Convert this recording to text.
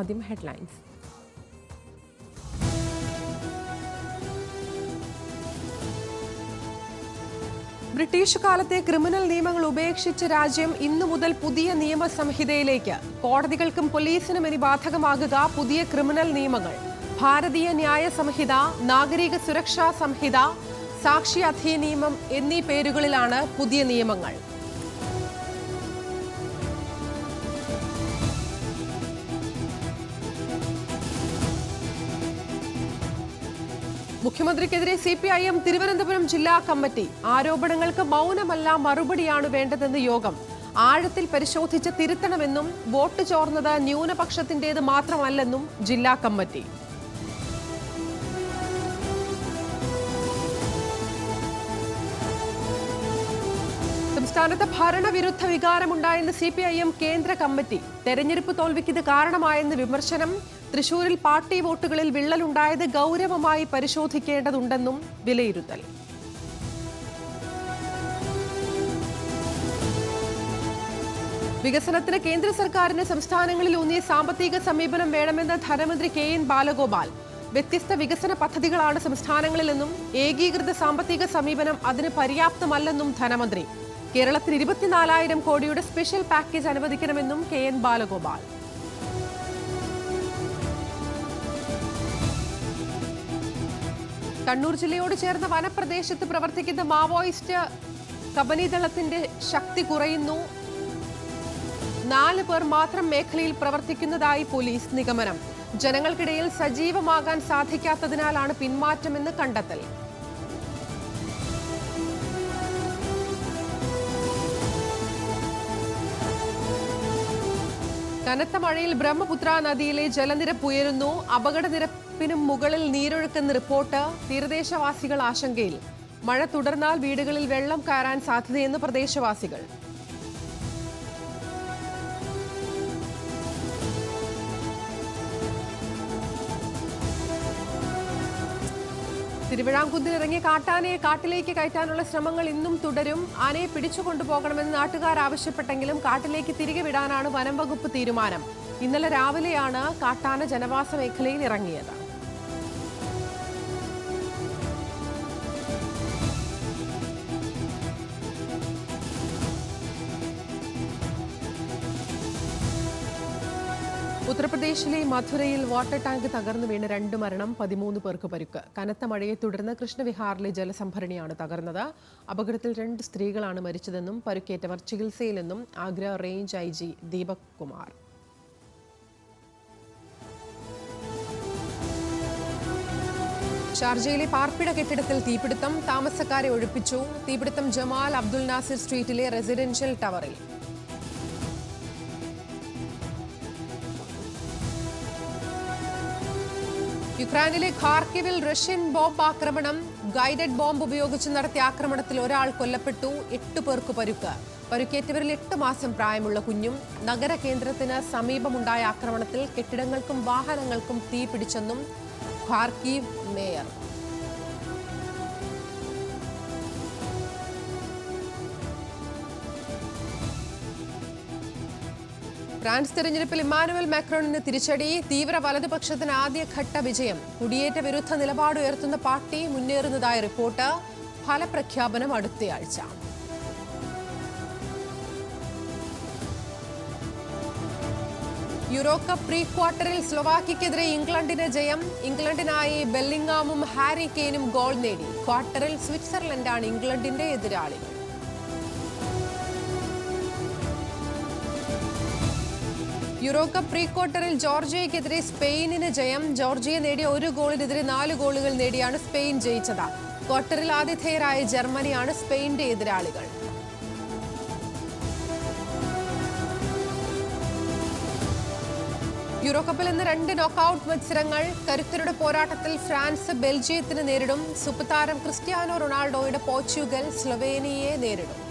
ആദ്യം headlines British കാലത്തെ criminal നിയമങ്ങൾ ഉപേക്ഷിച്ച രാജ്യം ഇന്നു മുതൽ പുതിയ നിയമ സംഹിതയിലേക്ക് കോടതികൾക്കും പോലീസിനും ഇനി ബാധകമാകുക പുതിയ ക്രിമിനൽ നിയമങ്ങൾ. ഭാരതീയ ന്യായ സംഹിത നാഗരിക സുരക്ഷാ സംഹിത സാക്ഷി അധിനിയമം എന്നീ പേരുകളിലാണ് പുതിയ നിയമങ്ങൾ. മുഖ്യമന്ത്രിക്കെതിരെ C P I M Thiruvananthapuram ജില്ലാ കമ്മിറ്റി. ആരോപണങ്ങൾക്ക് മൗനമല്ല മറുപടിയാണ് വേണ്ടതെന്ന് യോഗം. ആഴത്തിൽ പരിശോധിച്ച് തിരുത്തണമെന്നും വോട്ട് ചോർന്നത് ന്യൂനപക്ഷത്തിന്റേത് മാത്രമല്ലെന്നും ജില്ലാ കമ്മിറ്റി. സംസ്ഥാനത്ത് ഭരണവിരുദ്ധ വികാരമുണ്ടായെന്ന് സി പി ഐ എം കേന്ദ്ര കമ്മിറ്റി. തെരഞ്ഞെടുപ്പ് തോൽവിക്ക് ഇത് കാരണമായെന്ന് വിമർശനം തൃശൂരിൽ പാർട്ടി വോട്ടുകളിൽ വിള്ളലുണ്ടായത് ഗൗരവമായി പരിശോധിക്കേണ്ടതുണ്ടെന്നും വിലയിരുത്തൽ. വികസനത്തിന് കേന്ദ്ര സർക്കാരിന് സംസ്ഥാനങ്ങളിൽ ഊന്നിയ സാമ്പത്തിക സമീപനം വേണമെന്ന് ധനമന്ത്രി കെ എൻ ബാലഗോപാൽ. വ്യത്യസ്ത വികസന പദ്ധതികളാണ് സംസ്ഥാനങ്ങളിലെന്നും ഏകീകൃത സാമ്പത്തിക സമീപനം അതിന് പര്യാപ്തമല്ലെന്നും ധനമന്ത്രി. കേരളത്തിന് ഇരുപത്തിനാലായിരം കോടിയുടെ സ്പെഷ്യൽ പാക്കേജ് അനുവദിക്കണമെന്നും കെ എൻ ബാലഗോപാൽ. കണ്ണൂർ ജില്ലയോട് ചേർന്ന വനപ്രദേശത്ത് പ്രവർത്തിക്കുന്ന മാവോയിസ്റ്റ് കബനിദളത്തിന്റെ ശക്തി കുറയുന്നു. നാല് പേർ മാത്രം മേഖലയിൽ പ്രവർത്തിക്കുന്നതായി പോലീസ് നിഗമനം. ജനങ്ങൾക്കിടയിൽ സജീവമാകാൻ സാധിക്കാത്തതിനാലാണ് പിന്മാറ്റമെന്ന് കണ്ടെത്തൽ. കനത്ത മഴയിൽ ബ്രഹ്മപുത്ര നദിയിലെ ജലനിരപ്പ് ഉയരുന്നു. അപകടനിരപ്പിനും മുകളിൽ നീരൊഴുക്കെന്ന് റിപ്പോർട്ട് തീരദേശവാസികൾ ആശങ്കയിൽ. മഴ തുടർന്നാൽ വീടുകളിൽ വെള്ളം കയറാൻ സാധ്യതയെന്ന് പ്രദേശവാസികൾ. തിരുവിഴാംകുന്നിൽ ഇറങ്ങിയ കാട്ടാനയെ കാട്ടിലേക്ക് കയറ്റാനുള്ള ശ്രമങ്ങൾ ഇന്നും തുടരും. ആനയെ പിടിച്ചു കൊണ്ടുപോകണമെന്ന് നാട്ടുകാർ ആവശ്യപ്പെട്ടെങ്കിലും കാട്ടിലേക്ക് തിരികെ വിടാനാണ് വനം വകുപ്പ് തീരുമാനം. ഇന്നലെ രാവിലെയാണ് കാട്ടാന ജനവാസ മേഖലയിൽ ഇറങ്ങിയത്. ഉത്തർപ്രദേശിലെ മധുരയിൽ വാട്ടർ ടാങ്ക് തകർന്നു വീണ് രണ്ട് മരണം പതിമൂന്ന് പേർക്ക് പരുക്ക്. കനത്ത മഴയെ തുടർന്ന് കൃഷ്ണവിഹാറിലെ ജലസംഭരണിയാണ് തകർന്നത്. അപകടത്തിൽ രണ്ട് സ്ത്രീകളാണ് മരിച്ചതെന്നും പരുക്കേറ്റവർ ചികിത്സയിലെന്നും Agra range I G Deepak Kumar. ഷാർജയിലെ പാർപ്പിട കെട്ടിടത്തിൽ തീപിടുത്തം. താമസക്കാരെ ഒഴിപ്പിച്ചു. തീപിടുത്തം ജമാൽ അബ്ദുൽ നാസിർ സ്ട്രീറ്റിലെ റെസിഡൻഷ്യൽ ടവറിൽ. യുക്രൈനിലെ ഖാർക്കിവിൽ റഷ്യൻ ബോംബ് ആക്രമണം ഗൈഡഡ് ബോംബ് ഉപയോഗിച്ച് നടത്തിയ ആക്രമണത്തിൽ ഒരാൾ കൊല്ലപ്പെട്ടു എട്ട് പേർക്ക് പരുക്ക്. പരുക്കേറ്റവരിൽ എട്ട് മാസം പ്രായമുള്ള കുഞ്ഞും നഗര കേന്ദ്രത്തിന് സമീപമുണ്ടായ ആക്രമണത്തിൽ കെട്ടിടങ്ങൾക്കും വാഹനങ്ങൾക്കും തീ പിടിച്ചെന്നും ഖാർക്കീവ് മേയർ. ഫ്രാൻസ് തെരഞ്ഞെടുപ്പിൽ ഇമ്മാനുവൽ മാക്രോണിന് തിരിച്ചടി തീവ്ര വലതുപക്ഷത്തിന് ആദ്യഘട്ട വിജയം കുടിയേറ്റ വിരുദ്ധ നിലപാട് ഉയർത്തുന്ന പാർട്ടി മുന്നേറുന്നതായി റിപ്പോർട്ട് ഫലപ്രഖ്യാപനം അടുത്തയാഴ്ച. യൂറോ കപ്പ് പ്രീ ക്വാർട്ടറിൽ സ്ലൊവാക്കിക്കെതിരെ ഇംഗ്ലണ്ടിന് ജയം ഇംഗ്ലണ്ടിനായി ബെല്ലിംഗാമും ഹാരി കെയ്നും ഗോൾ നേടി. ക്വാർട്ടറിൽ സ്വിറ്റ്സർലൻഡാണ് ഇംഗ്ലണ്ടിന്റെ എതിരാളികൾ. യൂറോ കപ്പ് പ്രീ ക്വാർട്ടറിൽ ജോർജിയയ്ക്കെതിരെ സ്പെയിനിന് ജയം. ജോർജിയ നേടിയ ഒരു ഗോളിനെതിരെ നാല് ഗോളുകൾ നേടിയാണ് സ്പെയിൻ ജയിച്ചത്. ക്വാർട്ടറിൽ ആതിഥേയരായ ജർമ്മനിയാണ് സ്പെയിന്റെ എതിരാളികൾ. യൂറോകപ്പിൽ ഇന്ന് രണ്ട് നോക്കൌട്ട് മത്സരങ്ങൾ. കരുത്തരുടെ പോരാട്ടത്തിൽ ഫ്രാൻസ് ബെൽജിയത്തിന് നേരിടും. സൂപ്പർതാരം ക്രിസ്ത്യാനോ റൊണാൾഡോയുടെ പോർച്ചുഗൽ സ്ലൊവേനിയയെ നേരിടും.